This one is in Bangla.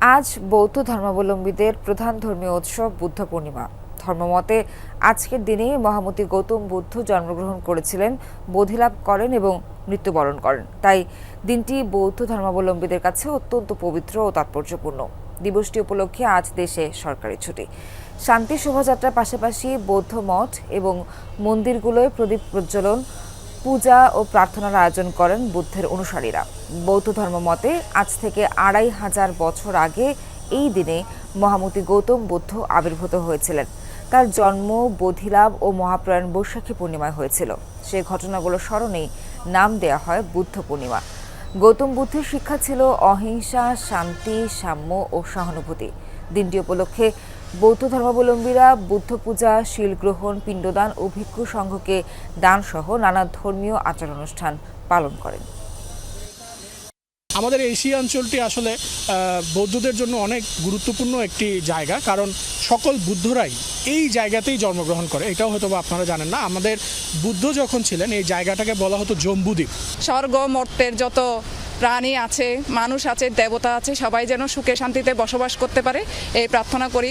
আজ বৌদ্ধ ধর্মাবলম্বীদের প্রধান ধর্মীয় উৎসব বুদ্ধ পূর্ণিমা। ধর্মমতে আজকের দিনে মহামতি গৌতম বুদ্ধ জন্মগ্রহণ করেছিলেন, বোধিলাভ করেন এবং মৃত্যুবরণ করেন। তাই দিনটি বৌদ্ধ ধর্মাবলম্বীদের কাছে অত্যন্ত পবিত্র ও তাৎপর্যপূর্ণ। দিবসটি উপলক্ষে আজ দেশে সরকারি ছুটি। শান্তি শোভাযাত্রার পাশাপাশি বৌদ্ধ মঠ এবং মন্দিরগুলোয় প্রদীপ প্রজ্বলন পূজা ও প্রার্থনার আয়োজন করেন বুদ্ধের অনুসারীরা। বৌদ্ধ ধর্ম মতে, আজ থেকে আড়াই হাজার বছর আগে এই দিনে মহামতি গৌতম বুদ্ধ আবির্ভূত হয়েছিলেন। তার জন্ম, বোধিলাভ ও মহাপ্রয়াণ বৈশাখী পূর্ণিমায় হয়েছিল। সেই ঘটনাগুলো স্মরণেই নাম দেয়া হয় বুদ্ধ পূর্ণিমা। গৌতম বুদ্ধের শিক্ষা ছিল অহিংসা, শান্তি, সাম্য ও সহানুভূতি। দিনটি উপলক্ষে বৌদ্ধ ধর্মাবলম্বীরা বুদ্ধ পূজা শিল গ্রহণ পিণ্ডদান ও ভিক্ষু সংঘকে দান সহ নানা ধর্মীয় আচার অনুষ্ঠান পালন করেন। আমাদের এশিয়া অঞ্চলটি আসলে বৌদ্ধদের জন্য অনেক গুরুত্বপূর্ণ একটি জায়গা কারণ সকল বুদ্ধরাই এই জায়গাতেই জন্মগ্রহণ করে। এটাও হয়তো বা আপনারা জানেন না। আমাদের বুদ্ধ যখন ছিলেন এই জায়গাটাকে বলা হতো জম্বুদ্বীপ। স্বর্গ মর্তের যত প্রাণী আছে মানুষ আছে দেবতা আছে সবাই যেন সুখে শান্তিতে বসবাস করতে পারে এই প্রার্থনা করি।